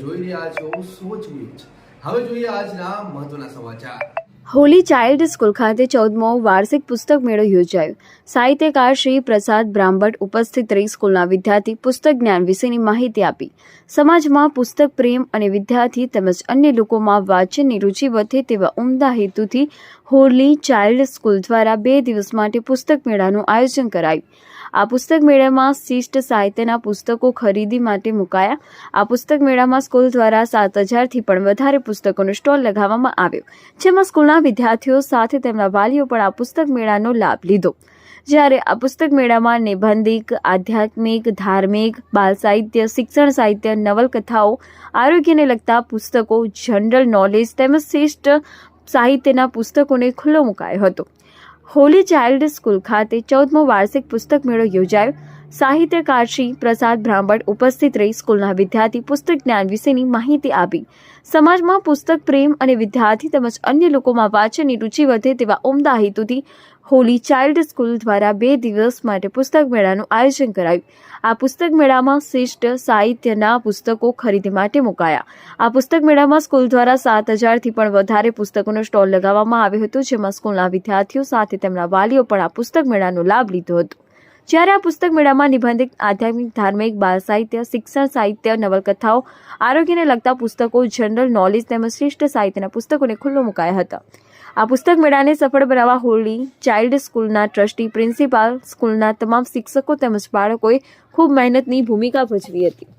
જોઈ રહ્યા છો સોચ ન્યૂઝ હવે જોઈએ આજના મહત્વના સમાચાર. હોલી ચાઇલ્ડ સ્કૂલ ખાતે ચૌદમો વાર્ષિક પુસ્તક મેળો યોજાયો. સાહિત્યકાર શ્રી પ્રસાદ બ્રાહ્મટ ઉપસ્થિત રહી સ્કૂલના વિદ્યાર્થી પુસ્તક જ્ઞાન વિશેની માહિતી આપી. સમાજમાં પુસ્તક પ્રેમ અને વિદ્યાર્થી તેમજ અન્ય લોકોમાં વાંચનની રુચિ વધે તેવા ઉમદા હેતુથી હોલી ચાઇલ્ડ સ્કૂલ દ્વારા બે દિવસ માટે પુસ્તક મેળાનું આયોજન કરાયું. આ પુસ્તક મેળામાં શિષ્ટ સાહિત્યના પુસ્તકો ખરીદી માટે મુકાયા. આ પુસ્તક મેળામાં સ્કૂલ દ્વારા સાત હજારથી પણ વધારે પુસ્તકોનો સ્ટોલ લગાવવામાં આવ્યો. જેમાં સ્કૂલના વિદ્યાર્થીઓ સાથે તેમના વાલીઓ પણ આ પુસ્તક મેળાનો લાભ લીધો. જ્યારે આ પુસ્તક મેળામાં નિબંધિક, આધ્યાત્મિક, ધાર્મિક, બાલ સાહિત્ય, શિક્ષણ સાહિત્ય, નવલકથાઓ, આરોગ્યને લગતા પુસ્તકો, જનરલ નોલેજ તેમજ શ્રેષ્ઠ સાહિત્યના પુસ્તકોને ખુલ્લો મુકાયો હતો. હોલી ચાઇલ્ડ સ્કૂલ ખાતે ચૌદમો વાર્ષિક પુસ્તક મેળો યોજાયો. સાહિત્યકાર શ્રી પ્રસાદ બ્રાહ્મણ ઉપસ્થિત રહી સ્કૂલના વિદ્યાર્થી પુસ્તક જ્ઞાન વિશેની માહિતી આપી. સમાજમાં પુસ્તક પ્રેમ અને વિદ્યાર્થી તેમજ અન્ય લોકોમાં વાંચનની રુચિ વધે તેવા ઉમદા હેતુથી હોલી ચાઇલ્ડ સ્કૂલ દ્વારા બે દિવસ માટે પુસ્તક મેળાનું આયોજન કરાયું. આ પુસ્તક મેળામાં શ્રેષ્ઠ સાહિત્યના પુસ્તકો ખરીદી માટે મુકાયા. આ પુસ્તક મેળામાં સ્કૂલ દ્વારા સાત હજારથી પણ વધારે પુસ્તકોનો સ્ટોલ લગાવવામાં આવ્યો હતો, જેમાં સ્કૂલના વિદ્યાર્થીઓ સાથે તેમના વાલીઓ પણ આ પુસ્તક મેળાનો લાભ લીધો હતો. જ્યારે આ પુસ્તક મેળામાં નિબંધિત આધ્યાત્મિક, ધાર્મિક, બાળ સાહિત્ય, શિક્ષણ સાહિત્ય, નવલકથાઓ, આરોગ્યને લગતા પુસ્તકો, જનરલ નોલેજ તેમજ શ્રેષ્ઠ સાહિત્યના પુસ્તકોને ખુલ્લો મુકાયા હતા. આ પુસ્તક મેળાને સફળ બનાવવા હોલી ચાઇલ્ડ સ્કૂલના ટ્રસ્ટી, પ્રિન્સિપાલ સ્કૂલના તમામ શિક્ષકો તેમજ બાળકોએ ખૂબ મહેનતની ભૂમિકા ભજવી હતી.